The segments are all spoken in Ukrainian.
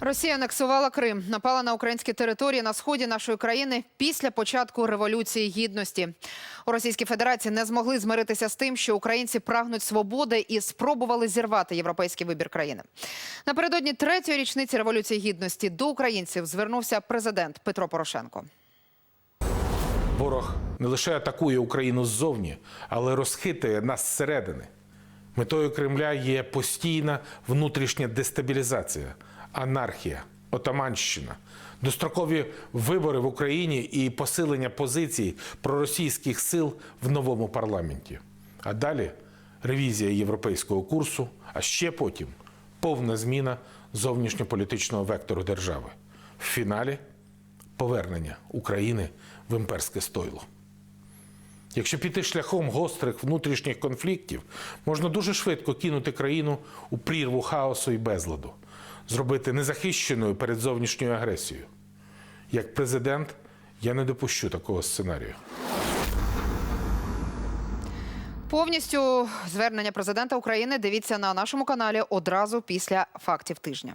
Росія анексувала Крим, напала на українські території на сході нашої країни після початку революції гідності. У Російській Федерації не змогли змиритися з тим, що українці прагнуть свободи і спробували зірвати європейський вибір країни. Напередодні третьої річниці революції гідності до українців звернувся президент Петро Порошенко. Ворог не лише атакує Україну ззовні, але розхитує нас зсередини. Метою Кремля є постійна внутрішня дестабілізація, анархія, отаманщина, дострокові вибори в Україні і посилення позицій проросійських сил в новому парламенті. А далі ревізія європейського курсу, а ще потім повна зміна зовнішньополітичного вектору держави. В фіналі повернення України в імперське стойло. Якщо піти шляхом гострих внутрішніх конфліктів, можна дуже швидко кинути країну у прірву хаосу і безладу, зробити незахищеною перед зовнішньою агресією. Як президент я не допущу такого сценарію. Повністю звернення президента України дивіться на нашому каналі одразу після фактів тижня.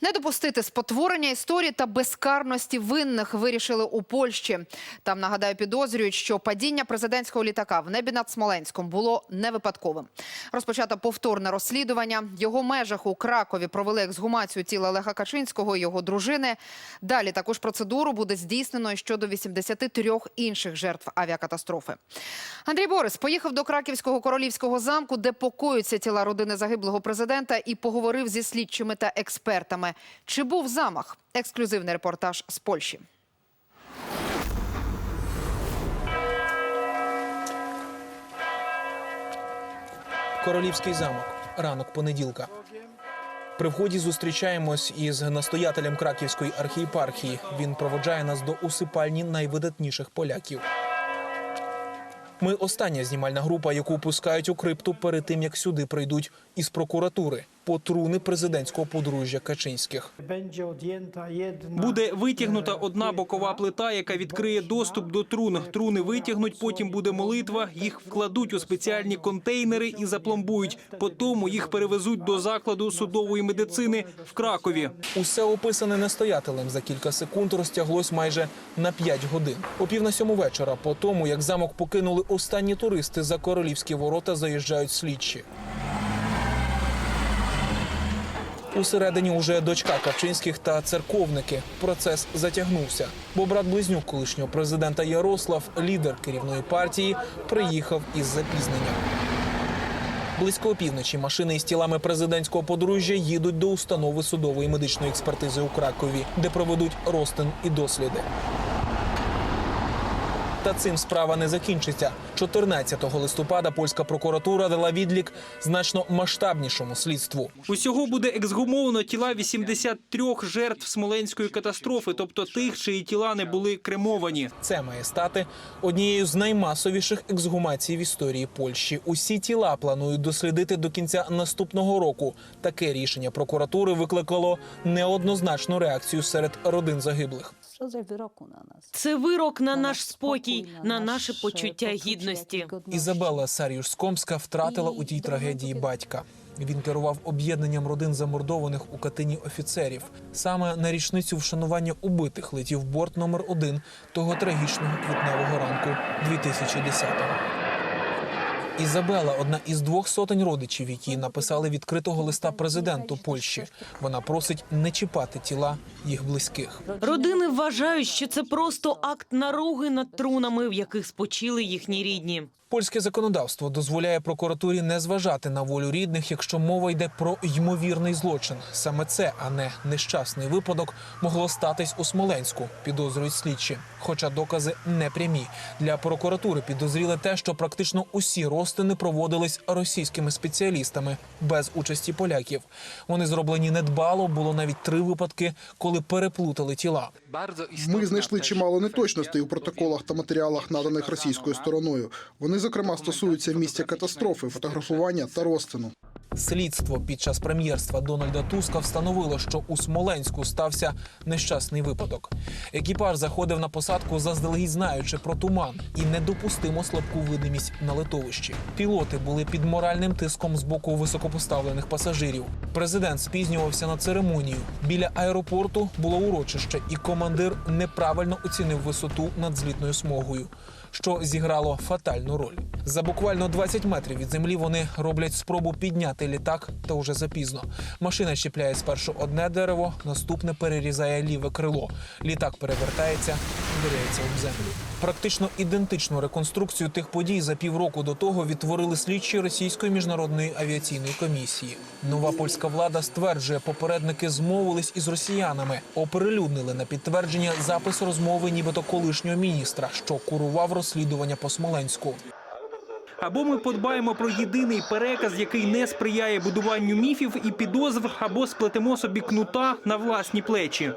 Не допустити спотворення історії та безкарності винних вирішили у Польщі. Там нагадаю, підозрюють, що падіння президентського літака в небі над Смоленськом було не випадковим. Розпочато повторне розслідування. Його межах у Кракові провели ексгумацію тіла Олега Качинського і його дружини. Далі також процедуру буде здійснено щодо 83 інших жертв авіакатастрофи. Андрій Борис поїхав до Краківського королівського замку, де покоються тіла родини загиблого президента, і поговорив зі слідчими та експертами. Чи був замах? Ексклюзивний репортаж з Польщі. Королівський замок. Ранок понеділка. При вході зустрічаємось із настоятелем Краківської архієпархії. Він проводжає нас до усипальні найвидатніших поляків. Ми остання знімальна група, яку пускають у крипту перед тим, як сюди прийдуть із прокуратури по труни президентського подружжя Качинських. Będzie. Буде витягнута одна бокова плита, яка відкриє доступ до трун. Труни витягнуть, потім буде молитва. Їх вкладуть у спеціальні контейнери і запломбують. Потім їх перевезуть до закладу судової медицини в Кракові. Усе описане настоятелем за кілька секунд розтяглось майже на 5 годин. О пів на сьому вечора, по тому як замок покинули останні туристи, за королівські ворота заїжджають слідчі. Усередині уже дочка Качинських та церковники. Процес затягнувся, бо брат-близнюк колишнього президента Ярослав, лідер керівної партії, приїхав із запізненням. Близько опівночі машини із тілами президентського подружжя їдуть до установи судової медичної експертизи у Кракові, де проведуть розтин і досліди. Та цим справа не закінчиться. 14 листопада польська прокуратура дала відлік значно масштабнішому слідству. Усього буде ексгумовано тіла 83 жертв смоленської катастрофи, тобто тих, чиї тіла не були кремовані. Це має стати однією з наймасовіших ексгумацій в історії Польщі. Усі тіла планують дослідити до кінця наступного року. Таке рішення прокуратури викликало неоднозначну реакцію серед родин загиблих. Це вирок на На наш спокій, на на наше наше почуття почуття гідності. Ізабела Сарюш-Скомська втратила у тій трагедії батька. Він керував об'єднанням родин замордованих у Катині офіцерів. Саме на річницю вшанування убитих летів борт номер один того трагічного квітневого ранку 2010-го. Ізабела одна із двох сотень родичів, які написали відкритого листа президенту Польщі. Вона просить не чіпати тіла їх близьких. Родини вважають, що це просто акт наруги над трунами, в яких спочили їхні рідні. Польське законодавство дозволяє прокуратурі не зважати на волю рідних, якщо мова йде про ймовірний злочин. Саме це, а не нещасний випадок, могло статись у Смоленську, підозрюють слідчі. Хоча докази не прямі. Для прокуратури підозріли те, що практично усі розтини проводились російськими спеціалістами без участі поляків. Вони зроблені недбало. Було навіть три випадки, коли переплутали тіла. Ми знайшли чимало неточностей у протоколах та матеріалах, наданих російською стороною. Вони, зокрема, стосуються місця катастрофи, фотографування та розтину. Слідство під час прем'єрства Дональда Туска встановило, що у Смоленську стався нещасний випадок. Екіпаж заходив на посадку, заздалегідь знаючи про туман і недопустимо слабку видимість на литовищі. Пілоти були під моральним тиском з боку високопоставлених пасажирів. Президент спізнювався на церемонію. Біля аеропорту було урочище, і командир неправильно оцінив висоту над злітною смугою, що зіграло фатальну роль. За буквально 20 метрів від землі вони роблять спробу підняти літак, та уже запізно. Машина чіпляє спершу одне дерево, наступне перерізає ліве крило. Літак перевертається, вдаряється об землю. Практично ідентичну реконструкцію тих подій за півроку до того відтворили слідчі російської міжнародної авіаційної комісії. Нова польська влада стверджує, попередники змовились із росіянами, оприлюднили на підтвердження запис розмови, нібито колишнього міністра, що курував розслідування по Смоленську. Або ми подбаємо про єдиний переказ, який не сприяє будуванню міфів і підозр, або сплетемо собі кнута на власні плечі.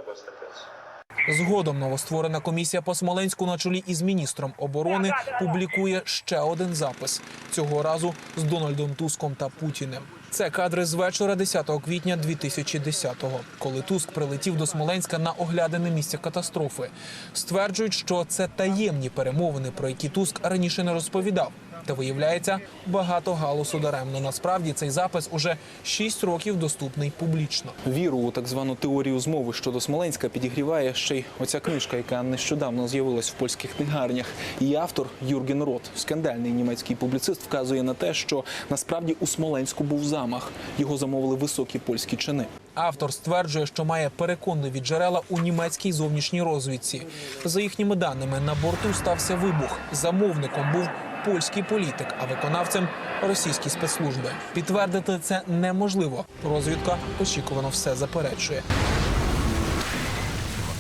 Згодом новостворена комісія по Смоленську на чолі із міністром оборони публікує ще один запис цього разу з Дональдом Туском та Путіним. Це кадри з вечора 10 квітня 2010-го, коли Туск прилетів до Смоленська на оглядане місце катастрофи. Стверджують, що це таємні перемовини, про які Туск раніше не розповідав. Та виявляється, багато галусу даремно. Насправді цей запис уже 6 років доступний публічно. Віру у так звану теорію змови щодо Смоленська підігріває ще й оця книжка, яка нещодавно з'явилась в польських книгарнях. Її автор Юрген Рот, скандальний німецький публіцист, вказує на те, що насправді у Смоленську був замах. Його замовили високі польські чини. Автор стверджує, що має переконливі джерела у німецькій зовнішній розвідці. За їхніми даними, на борту стався вибух. Замовником був польський політик, а виконавцем російські спецслужби. Підтвердити це неможливо. Розвідка очікувано все заперечує.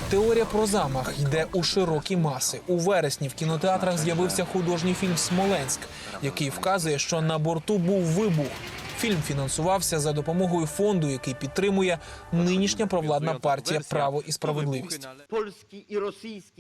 Теорія про замах йде у широкі маси. У вересні в кінотеатрах з'явився художній фільм Смоленськ, який вказує, що на борту був вибух. Фільм фінансувався за допомогою фонду, який підтримує нинішня провладна партія Право і справедливість.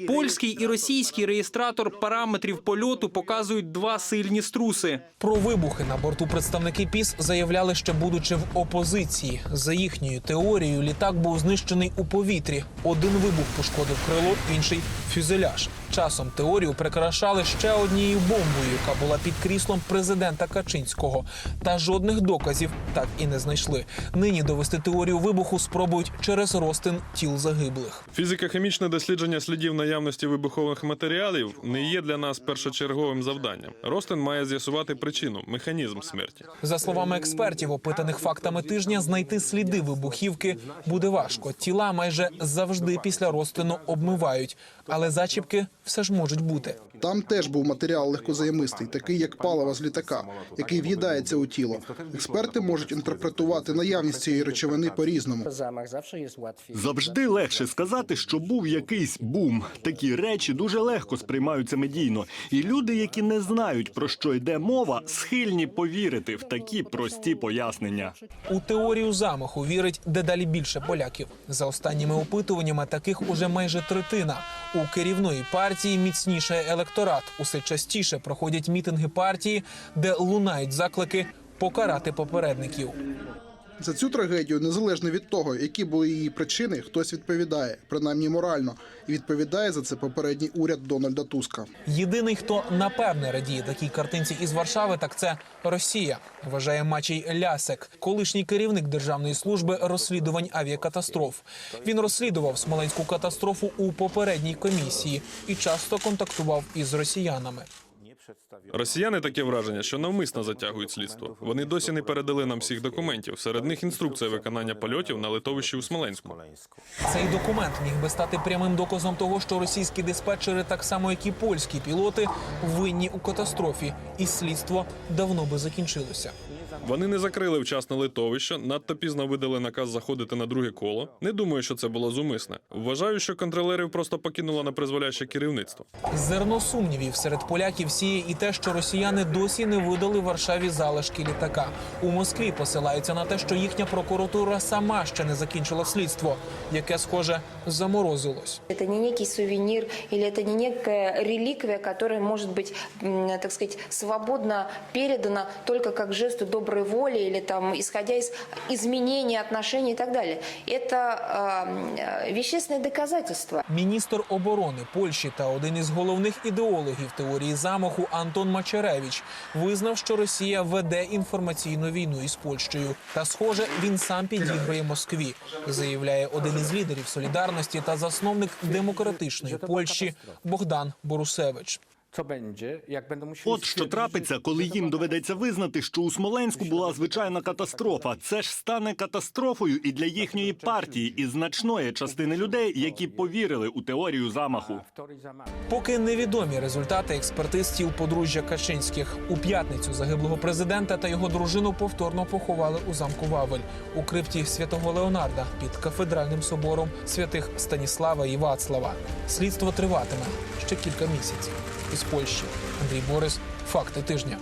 Польський і російський реєстратор параметрів польоту показують два сильні струси. Про вибухи на борту представники ПІС заявляли, ще будучи в опозиції. За їхньою теорією, літак був знищений у повітрі. Один вибух пошкодив крило, інший фюзеляж. Часом теорію прикрашали ще однією бомбою, яка була під кріслом президента Качинського. Та жодних доказів так і не знайшли. Нині довести теорію вибуху спробують через розтин тіл загиблих. Фізико-хімічне дослідження слідів наявності вибухових матеріалів не є для нас першочерговим завданням. Ростин має з'ясувати причину, механізм смерті. За словами експертів, опитаних фактами тижня, знайти сліди вибухівки буде важко. Тіла майже завжди після розтину обмивають, але зачіпки все ж можуть бути. Там теж був матеріал легкозаємистий, такий як паливо з літака, який в'їдається у тіло. Експерти можуть інтерпретувати наявність цієї речовини по-різному. Замах завжди є. Завжди легше сказати, що був якийсь бум. Такі речі дуже легко сприймаються медійно. І люди, які не знають про що йде мова, схильні повірити в такі прості пояснення. У теорію замаху вірить дедалі більше поляків. За останніми опитуваннями таких уже майже третина. У керівної партії міцніше електорат. Усе частіше проходять мітинги партії, де лунають заклики покарати попередників. За цю трагедію, незалежно від того, які були її причини, хтось відповідає, принаймні морально, і відповідає за це попередній уряд Дональда Туска. Єдиний, хто напевне радіє такій картинці із Варшави, так це Росія. Вважає Мачій Лясек, колишній керівник державної служби розслідувань авіакатастроф. Він розслідував смоленську катастрофу у попередній комісії і часто контактував із росіянами. Росіяни таке враження, що навмисно затягують слідство. Вони досі не передали нам всіх документів. Серед них інструкція виконання польотів на литовищі у Смоленську. Цей документ міг би стати прямим доказом того, що російські диспетчери, так само як і польські пілоти, винні у катастрофі, і слідство давно би закінчилося. Вони не закрили вчасно литовище, надто пізно видали наказ заходити на друге коло. Не думаю, що це було зумисне. Вважаю, що контролерів просто покинуло на призволяще керівництво. Зерно сумнівів серед поляків сіє і те, що росіяни досі не видали Варшаві залишки літака. У Москві посилаються на те, що їхня прокуратура сама ще не закінчила слідство, яке, схоже, заморозилось. Это не некий сувенир или это не некая реликвия, которая может быть, м, так сказать, свободно передана только как жест доброй доброй воли или там исходя из изменения отношений и так далее. Это э, э, вещественные доказательства. Міністр оборони Польщі та один із головних ідеологів теорії замаху Антон Мачеревич визнав, що Росія веде інформаційну війну із Польщею. Та, схоже, він сам підігрує Москві, заявляє один із лідерів солідарності та засновник демократичної Польщі Богдан Борусевич. От що трапиться, коли їм доведеться визнати, що у Смоленську була звичайна катастрофа. Це ж стане катастрофою і для їхньої партії, і значної частини людей, які повірили у теорію замаху. Поки невідомі результати експертиз тіл подружжя Качинських у п'ятницю загиблого президента та його дружину повторно поховали у замку Вавель у крипті святого Леонарда під кафедральним собором святих Станіслава і Вацлава. Слідство триватиме ще кілька місяців. Із Польщі Андрій Борис. Факти тижня.